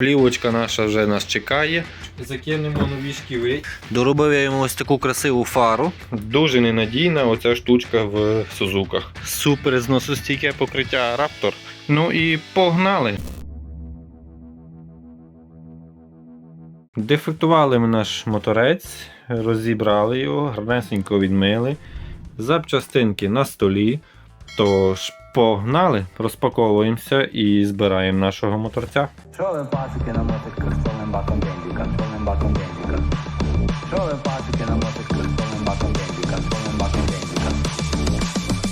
Плівочка наша вже нас чекає. Закинемо нові шківи. Доробив я йому ось таку красиву фару. Дуже ненадійна оця штучка в Сузуках. Супер зносостійке покриття Raptor. Ну і погнали. Дефектували ми наш моторець, розібрали його, гарнесенько відмили. Запчастинки на столі. Тож погнали, розпаковуємося і збираємо нашого моторця. Що пасики на мотиках з повним баком бензика, з баком бензика? Що ви пасики на мотиках з повним баком бензика, з баком бензика?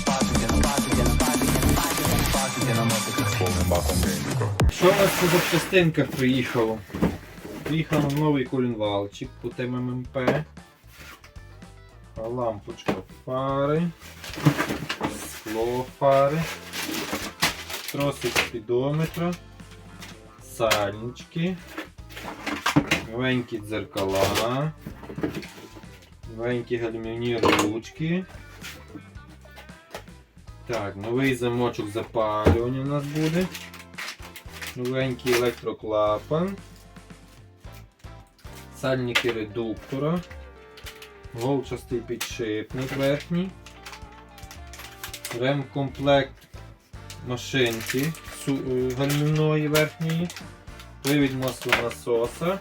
Пасики на пасики на пасики на пасики на пасики на мотиках з баком бензика. Що у нас по запчастинках приїхало? Приїхав новий колінвалчик по ТММП. Лампочка фари. Скло фари. Тросик спідометра. Сальнички. Новенькі дзеркала. Новенькі гальмівні ручки. Так, новий замочок запалювання у нас буде. Новенький електроклапан. Сальники редуктора. Голчастий підшипник верхній. Ремкомплект машинки е, гальмівної верхньої. Привід маслонасоса.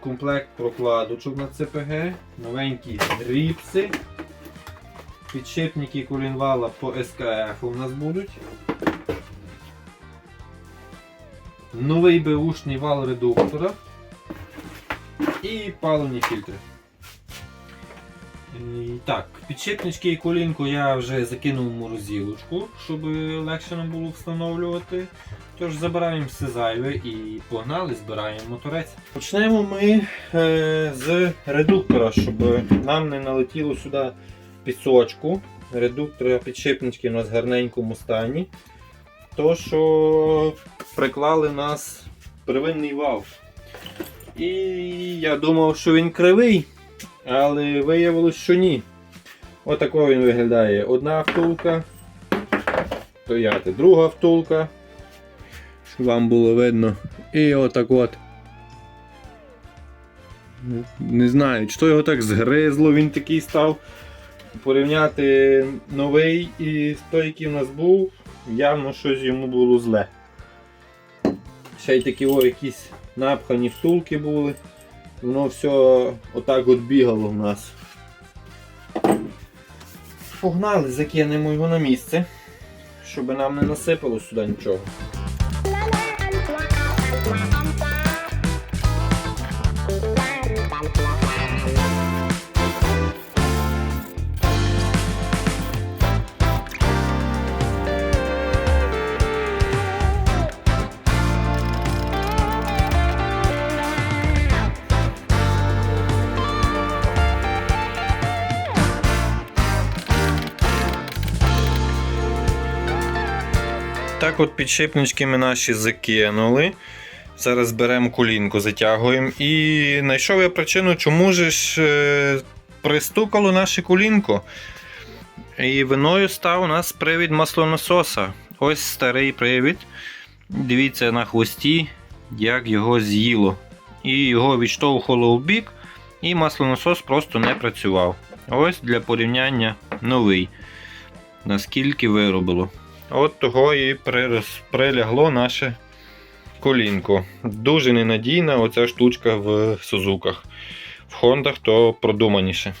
Комплект прокладочок на ЦПГ. Новенькі ріпси. Підшипники колінвала по СКФ у нас будуть. Новий беушний вал редуктора і паливні фільтри. І, так, підшипнички і колінку я вже закинув в морозилочку, щоб легше нам було встановлювати. Тож забираємо все зайве і погнали, збираємо моторець. Почнемо ми е, з редуктора, щоб нам не налетіло сюди пісочку. Редуктора підшипнички у нас в гарненькому стані. То, що приклали нас первинний вал. І я думав, що він кривий, але виявилось, що ні. Отако він виглядає. Одна втулка, стояти друга втулка. Щоб вам було видно. І отак от. Не знаю, чи його так згризло, він такий став. Порівняти новий і той, який у нас був, явно щось йому було зле. Ще й такі о, якісь напхані втулки були. Воно все отак от бігало в нас. Погнали, закинемо його на місце, щоб нам не насипало сюди нічого. От підшипнички ми наші закинули. Зараз беремо колінку, затягуємо. І знайшов я причину, чому же ж е, пристукало наше колінко. І виною став у нас привід маслонасоса. Ось старий привід. Дивіться на хвості, як його з'їло. І його відштовхувало в бік, і маслонасос просто не працював. Ось для порівняння новий. Наскільки виробило. От того і прилягло наше колінко. Дуже ненадійна оця штучка в Сузуках. В Хондах то продуманіше.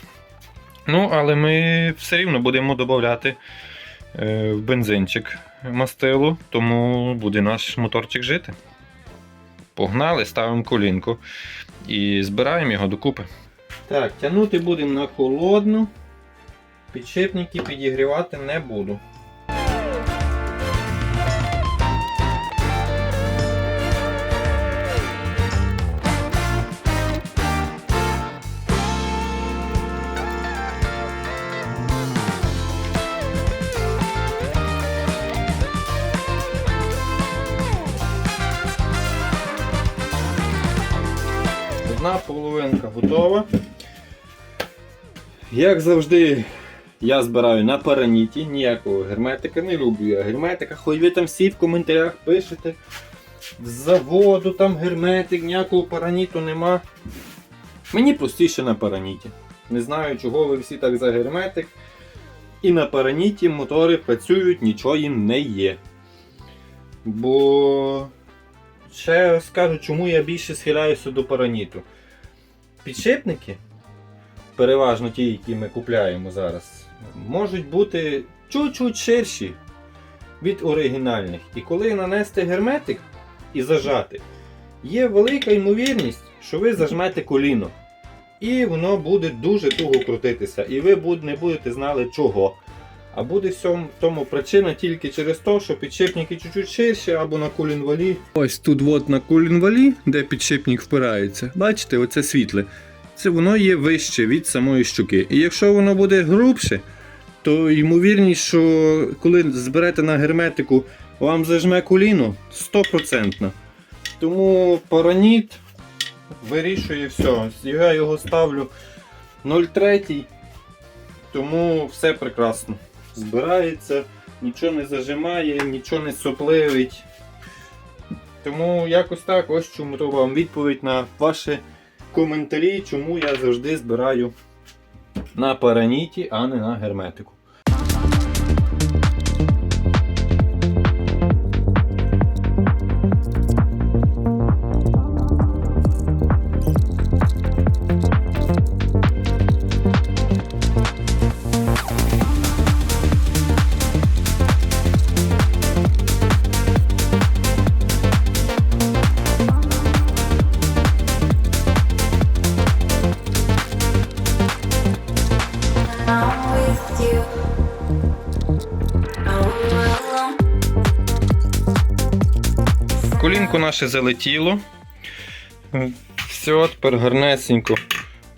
Ну, але ми все рівно будемо додати е, в бензинчик мастилу, тому буде наш моторчик жити. Погнали, ставимо колінку і збираємо його докупи. Так, тягнути будемо на холодну. Підшипники підігрівати не буду. Як завжди, я збираю на параніті, ніякого герметика не люблю я герметика. Хоч ви там всі в коментарях пишете, з заводу, там герметик, ніякого параніту нема. Мені простіше на параніті. Не знаю, чого ви всі так за герметик. І на параніті мотори працюють, нічого їм не є. Бо ще скажу, чому я більше схиляюся до параніту. Підшипники, переважно ті, які ми купляємо зараз, можуть бути чуть-чуть ширші від оригінальних. І коли нанести герметик і зажати, є велика ймовірність, що ви зажмете коліно. І воно буде дуже туго крутитися. І ви не будете знали чого. А буде в тому причина тільки через те, що підшипники чуть-чуть ширші або на кулінвалі. Ось тут от на кулінвалі, де підшипник впирається, бачите, оце світле. Це воно є вище від самої щуки. І якщо воно буде грубше, то ймовірність, що коли зберете на герметику, вам зажме коліно 100%. Тому параніт вирішує все. Я його ставлю 0,3, тому все прекрасно. Збирається, нічого не зажимає, нічого не сопливить. Тому якось так, ось чому то вам відповідь на ваші коментарі, чому я завжди збираю на параніті, а не на герметику. Наше залетіло. Все, тепер гарнесенько.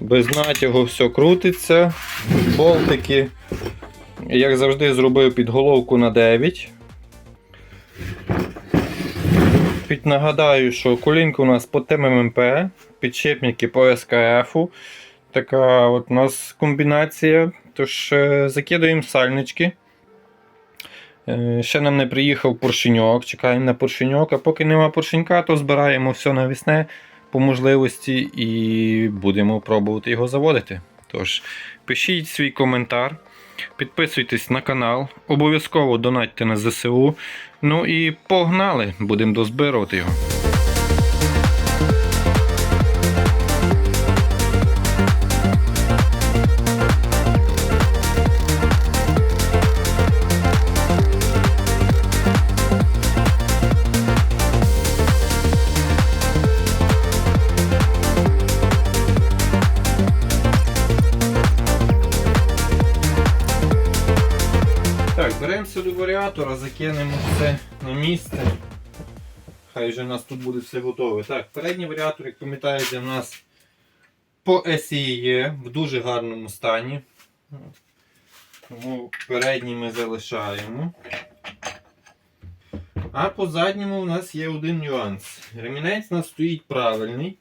Без натягу все крутиться. Болтики. Як завжди, зробив підголовку на 9. Під нагадаю, що колінко у нас по ТММП, підшипники по СКФ. Така от у нас комбінація. Тож е, закидуємо сальнички. Е, Ще нам не приїхав поршеньок, чекаємо на поршеньок, а поки нема поршенька, то збираємо все навісне по можливості і будемо пробувати його заводити. Тож, пишіть свій коментар, підписуйтесь на канал, обов'язково донатьте на ЗСУ. Ну і погнали! Будемо дозбирувати його. Так, беремося до варіатора, закинемо все на місце. Хай вже у нас тут буде все готове. Так, передній варіатор, як пам'ятаєте, у нас по SEE в дуже гарному стані. Тому передній ми залишаємо. А по задньому у нас є один нюанс. Ремінець у нас стоїть правильний.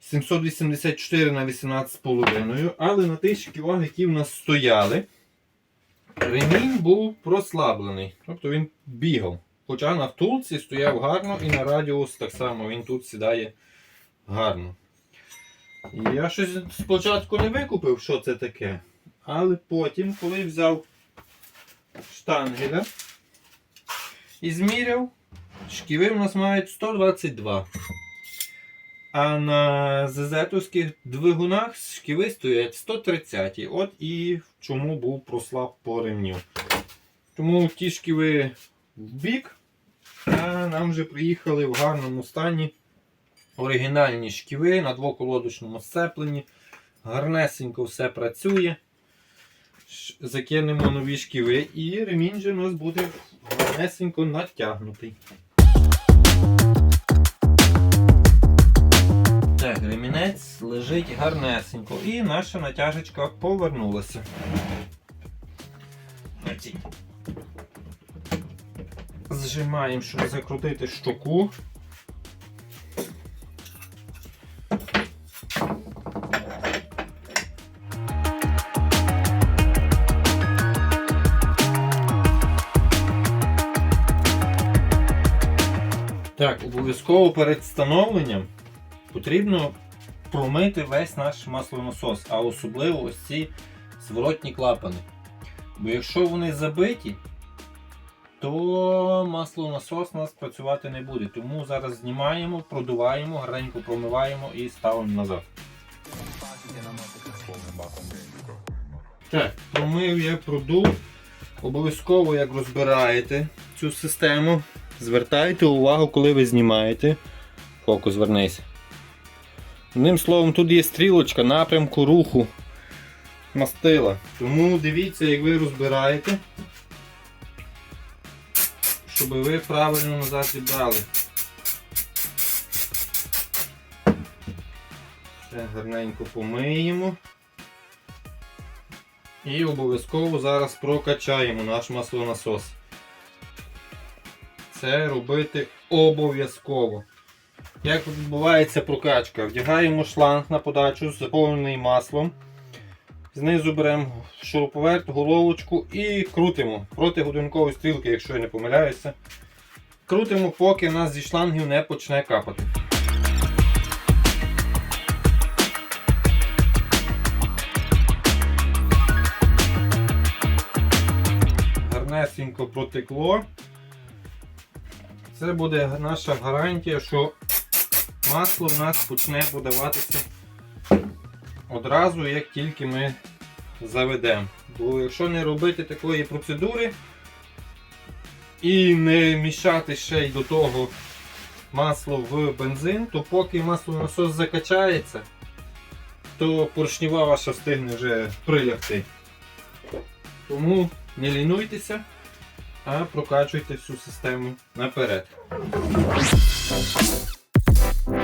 784 на 18,5, але на тих шківах, які в нас стояли, ремінь був прослаблений. Тобто він бігав. Хоча на втулці стояв гарно і на радіус так само він тут сідає гарно. Я щось спочатку не викупив, що це таке. Але потім, коли взяв штангеля і зміряв, шківи в нас мають 122. А на зезетовських двигунах шківи стоять 130. От і чому був прослаб по ремню. Тому ті шківи в бік, а нам вже приїхали в гарному стані оригінальні шківи на двоколодочному сцепленні. Гарнесенько все працює. Закинемо нові шківи і ремінь же у нас буде гарнесенько натягнутий. Так, ремінець лежить гарнесенько. І наша натяжечка повернулася. Зжимаємо, щоб закрутити щоку. Так, обов'язково перед встановленням потрібно промити весь наш маслонасос, а особливо ось ці зворотні клапани. Бо якщо вони забиті, то маслонасос у нас працювати не буде. Тому зараз знімаємо, продуваємо, гарненько промиваємо і ставимо назад. Так, промив я продув. Обов'язково, як розбираєте цю систему, звертайте увагу, коли ви знімаєте. Фокус вернись. Одним словом, тут є стрілочка напрямку руху мастила. Тому дивіться, як ви розбираєте, щоб ви правильно назад зібрали. Все гарненько помиємо. І обов'язково зараз прокачаємо наш маслонасос. Це робити обов'язково. Як відбувається прокачка? Вдягаємо шланг на подачу, заповнений маслом. Знизу беремо шуруповерт, головочку і крутимо проти годинкової стрілки, якщо я не помиляюся. Крутимо, поки нас зі шлангів не почне капати. гарнесенько протекло. Це буде наша гарантія, що масло в нас почне подаватися одразу, як тільки ми заведемо. Бо якщо не робити такої процедури і не мішати ще й до того масло в бензин, то поки маслонасос закачається, то поршнева ваша встигне вже прилягти. Тому не лінуйтеся, а прокачуйте всю систему наперед. Так,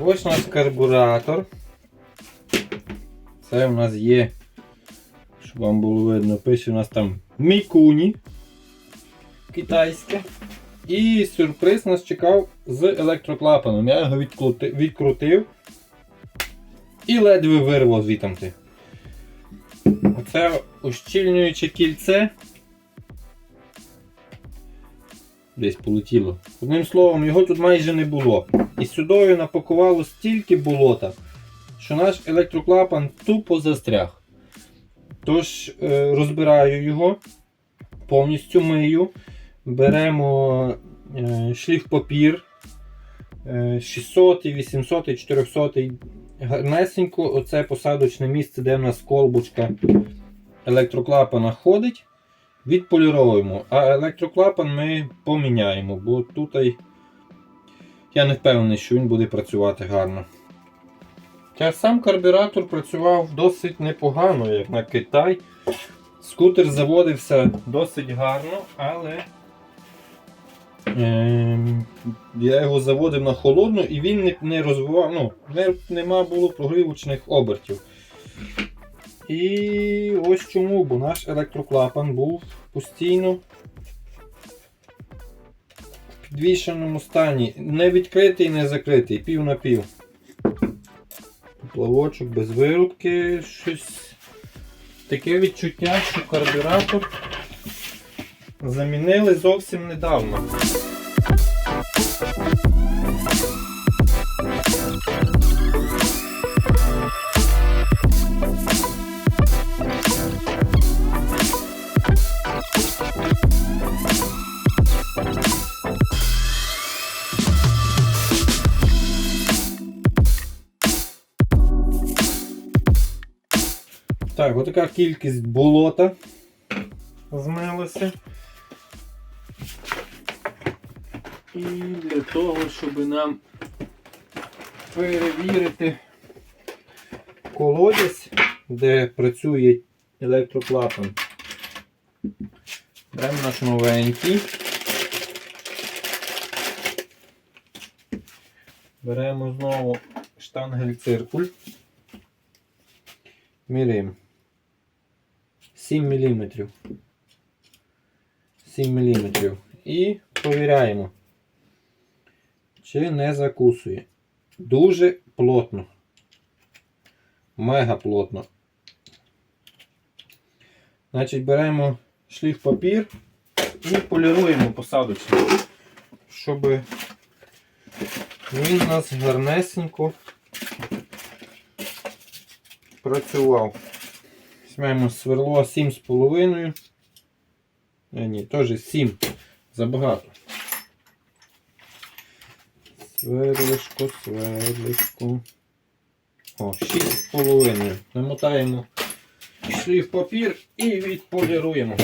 ось у нас карбуратор. Це у нас є, щоб вам було видно, пише у нас там Мікуні китайське. І сюрприз нас чекав з електроклапаном. Я його відкрутив і ледве вирвав звітамти. Оце ущільнююче кільце. Десь полетіло. Одним словом, його тут майже не було. І сюдою напакувало стільки болота, що наш електроклапан тупо застряг. Тож е, розбираю його, повністю мию. Беремо шліфпапір е, 600, 800, 400. Гарнесенько, оце посадочне місце, де в нас колбочка електроклапана ходить. Відполіровуємо, а електроклапан ми поміняємо, бо тут я не впевнений, що він буде працювати гарно. Хоча сам карбюратор працював досить непогано, як на Китай. Скутер заводився досить гарно, але я його заводив на холодну і він не, розвивав, ну, не, нема було прогрівочних обертів. І ось чому, бо наш електроклапан був постійно в підвішеному стані. Не відкритий, не закритий, пів на пів. Плавочок без вирубки, щось таке відчуття, що карбюратор замінили зовсім недавно. Так, отака кількість болота змилася. І для того, щоб нам перевірити колодязь, де працює електроклапан. Беремо наш новенький. Беремо знову штангель циркуль. Міряємо. 7 мм. 7 мм. І провіряємо, чи не закусує. Дуже плотно. Мега плотно. Значить, беремо шліф папір і поліруємо посадочник, щоб він у нас гарнесенько працював. Візьмемо сверло 7,5. А, ні, теж 7. Забагато. Сверлишко, сверлишко. О, 6,5. Намотаємо шліф папір і відполіруємо.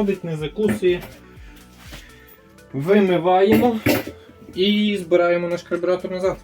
Ходить, не закусує. Вимиваємо і збираємо наш карбюратор назад.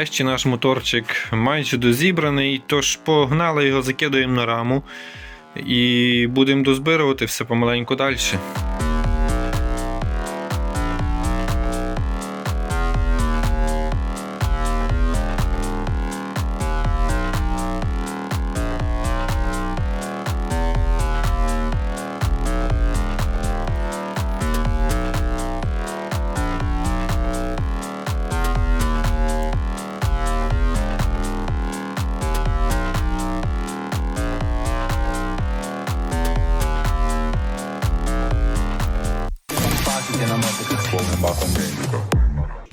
Нарешті наш моторчик майже дозібраний, тож погнали його, закидаємо на раму і будемо дозбирувати все помаленьку далі.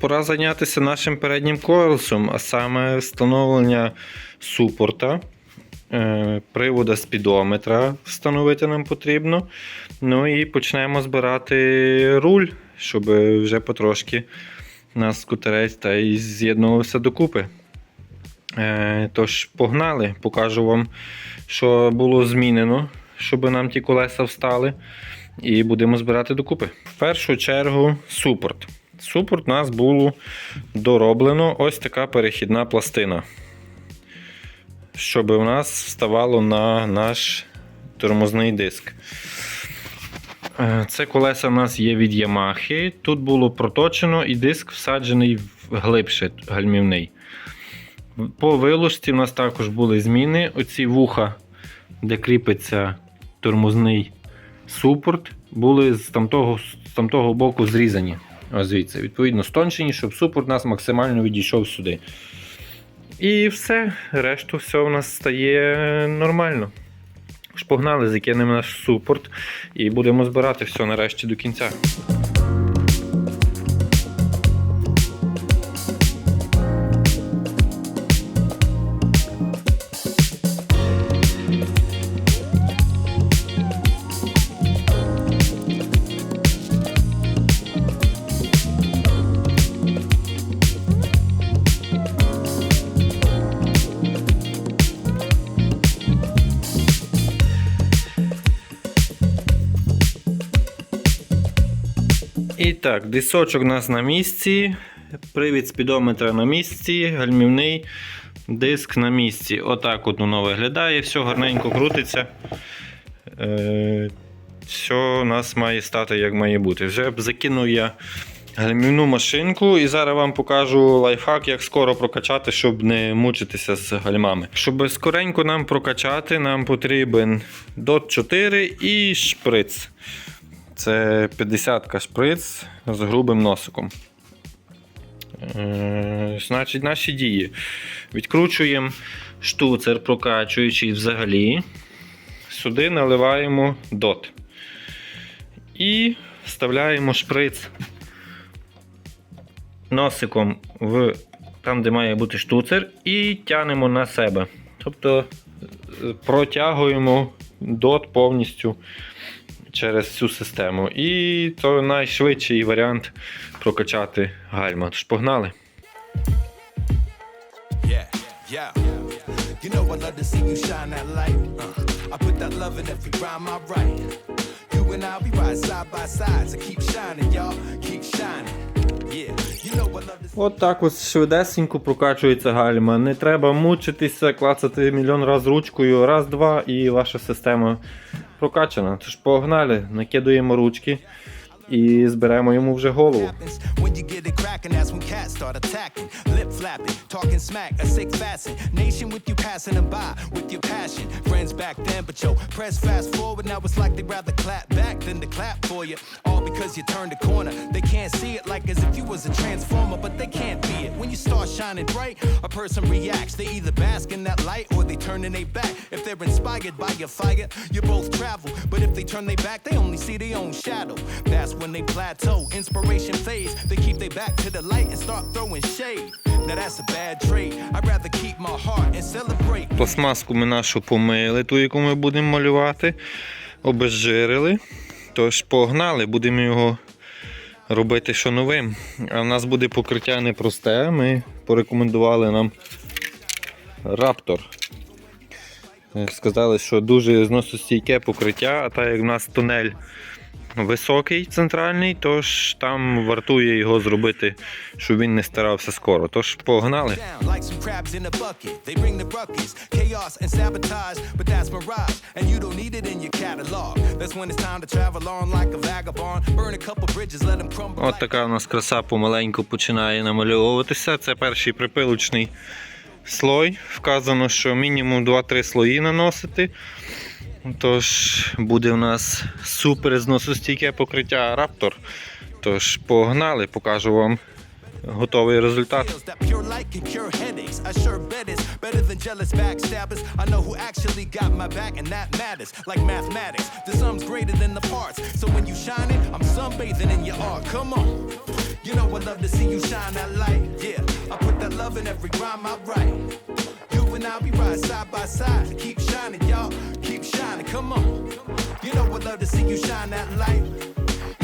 Пора зайнятися нашим переднім колесом, а саме встановлення супорта, е, привода спідометра встановити нам потрібно. Ну і почнемо збирати руль, щоб вже потрошки наш скутерець та й з'єднувався докупи. Е, Тож, погнали, покажу вам, що було змінено, щоб нам ті колеса встали. І будемо збирати докупи. В першу чергу супорт. Супорт у нас було дороблено ось така перехідна пластина. Щоб у нас вставало на наш тормозний диск. Е, Це колеса у нас є від Yamaha. Тут було проточено і диск всаджений глибше гальмівний. По вилучці у нас також були зміни. Оці вуха, де кріпиться тормозний супорт, були з тамтого, з тамтого боку зрізані. Ось звідси, відповідно, стончені, щоб супорт нас максимально відійшов сюди. І все, решту все у нас стає нормально. Погнали, закинемо наш супорт і будемо збирати все нарешті до кінця. Так, дисочок у нас на місці, привід спідометра на місці, гальмівний диск на місці. Отак от воно виглядає, все гарненько крутиться. Е, все у нас має стати як має бути. Вже закинув я гальмівну машинку і зараз вам покажу лайфхак, як скоро прокачати, щоб не мучитися з гальмами. Щоб скоренько нам прокачати, нам потрібен DOT 4 і шприц. Це 50 шприц з грубим носиком. Е, Значить, наші дії. Відкручуємо штуцер, прокачуючий взагалі. Сюди наливаємо дот. І вставляємо шприц носиком в там, де має бути штуцер, і тягнемо на себе. Тобто е, протягуємо дот повністю через цю систему. І це найшвидший варіант прокачати гальма. Погнали. Uh, ride side by side, so keep shining, y'all. Keep shining. От так ось швидесенько прокачується гальма. Не треба мучитися, клацати мільйон раз ручкою, раз-два, і ваша система прокачана. Тож погнали, накидуємо ручки і зберемо йому вже голову. Flapping, talking smack, a sick fasten. Nation with you passing them by with your passion. Friends back then, but yo, press fast forward. Now it's like they'd rather clap back than to clap for you. All because you turned a corner. They can't see it like as if you was a transformer, but they can't be it. When you start shining bright, a person reacts. They either bask in that light or they turn in their back. If they're inspired by your fire, you both travel. But if they turn their back, they only see their own shadow. That's when they plateau. Inspiration fades. They keep their back to the light and start throwing shade. Пластмаску ми нашу помили, ту, яку ми будемо малювати, обезжирили. Тож погнали, будемо його робити що новим. А в нас буде покриття непросте. Ми порекомендували нам Raptor. Е, Сказали, що дуже зносостійке покриття, а так як в нас тунель високий центральний, тож там вартує його зробити, щоб він не старався скоро. Тож погнали. От така у нас краса помаленьку починає намальовуватися. Це перший припилочний слой. Вказано, що мінімум 2-3 слої наносити. Тож буде у нас супер зносостійке покриття Raptor. Тож погнали, покажу вам готовий результат. You know I love to see you shine that light. Yeah, I put that love in every rhyme I write. I, we ride side by side. Keep shining, y'all. Keep shining. Come on. You know I love to see you shine that light.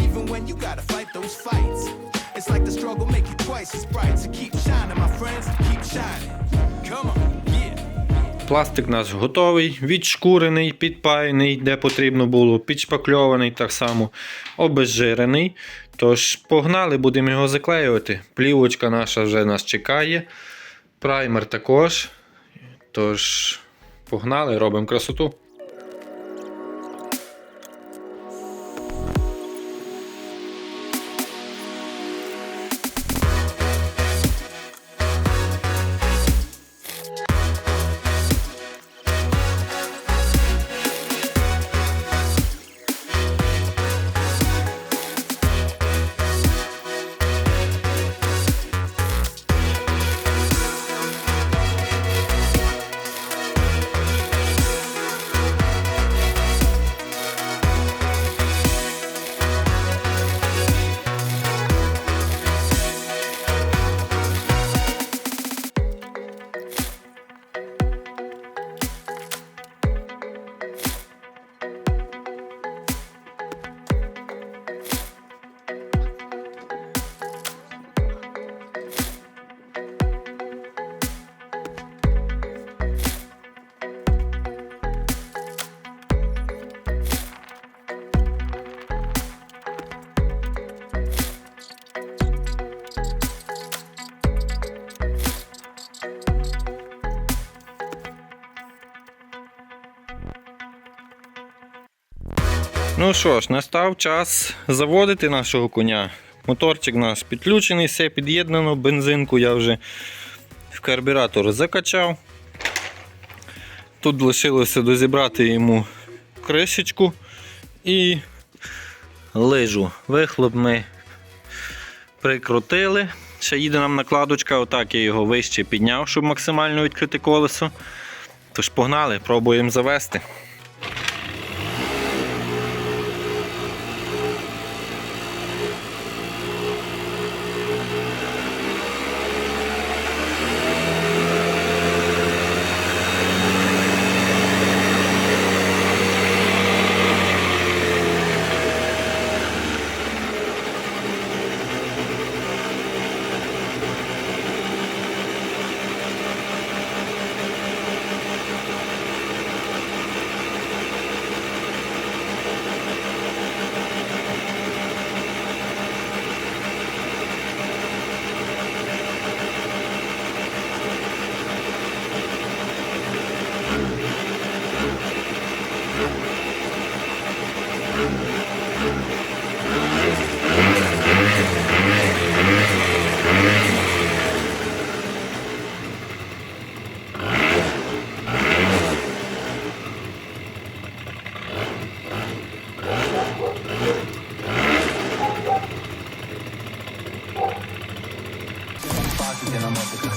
Even when you gotta fight those fights. It's like the struggle make you twice as bright. So keep shining, my friends. Keep shining. Come on. Пластик наш готовий, відшкурений, підпаяний, де потрібно було, підшпакльований так само, обезжирений. Тож погнали, будемо його заклеювати. Плівочка наша вже нас чекає. Праймер також. Тож, погнали, робимо красоту. Ну що ж, настав час заводити нашого коня. Моторчик наш підключений, все під'єднано, бензинку я вже в карбюратор закачав. Тут лишилося дозібрати йому кришечку і лижу. Вихлоп ми прикрутили. Ще їде нам накладочка, отак я його вище підняв, щоб максимально відкрити колесо. Тож погнали, пробуємо завести.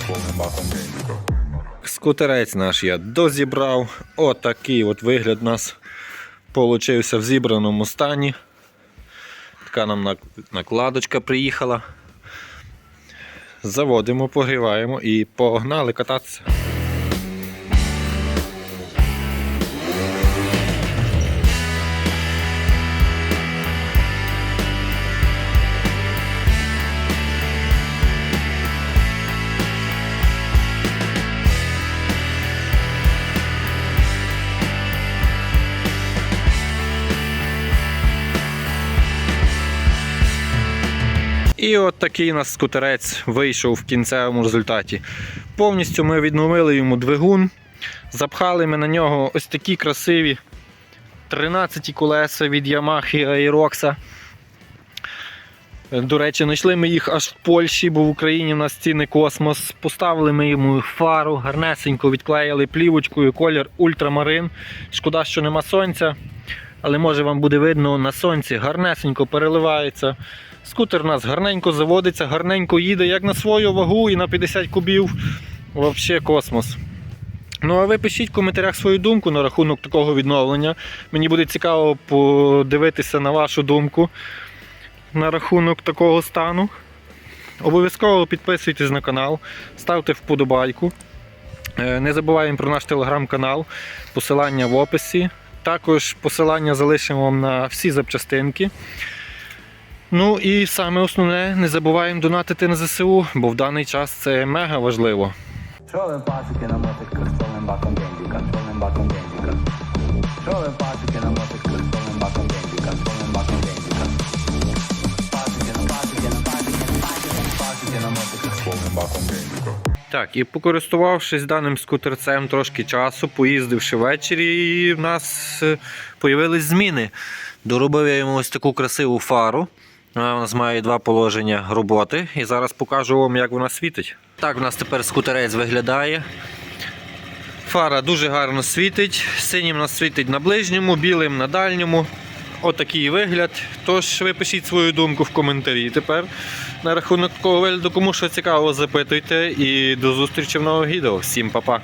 Полным баком. Скутерець наш я дозібрав. Отакий от вигляд у нас получився в зібраному стані. Така нам накладочка приїхала. Заводимо, погріваємо і погнали кататися. І от такий у нас скутерець вийшов в кінцевому результаті. Повністю ми відновили йому двигун. Запхали ми на нього ось такі красиві 13 колеса від Yamaha Aerox. До речі, знайшли ми їх аж в Польщі, бо в Україні в нас ціни космос. Поставили ми йому фару, гарнесенько відклеїли плівочкою, колір ультрамарин. Шкода, що нема сонця, але може вам буде видно на сонці, гарнесенько переливається. Скутер у нас гарненько заводиться, гарненько їде, як на свою вагу і на 50 кубів. Взагалі космос. Ну, а ви пишіть в коментарях свою думку на рахунок такого відновлення. Мені буде цікаво подивитися на вашу думку на рахунок такого стану. Обов'язково підписуйтесь на канал, ставте вподобайку. Е, Не забуваємо про наш телеграм-канал, посилання в описі. Також посилання залишимо вам на всі запчастинки. Ну і саме основне, не забуваємо донатити на ЗСУ, бо в даний час це мега важливо. Что пасики на мотик, с баком бензика, Так, і покористувавшись даним скутерцем трошки часу, поїздивши ввечері, і в нас е, появились зміни. Доробив я йому ось таку красиву фару. Вона у нас має два положення роботи. І зараз покажу вам, як вона світить. Так, у нас тепер скутерець виглядає. Фара дуже гарно світить. Синім нас світить на ближньому, білим на дальньому. Отакий вигляд. Тож ви пишіть свою думку в коментарі тепер на рахунок такого вигляду. Кому що цікаво, запитуйте. І до зустрічі в нових відео. Всім па-па!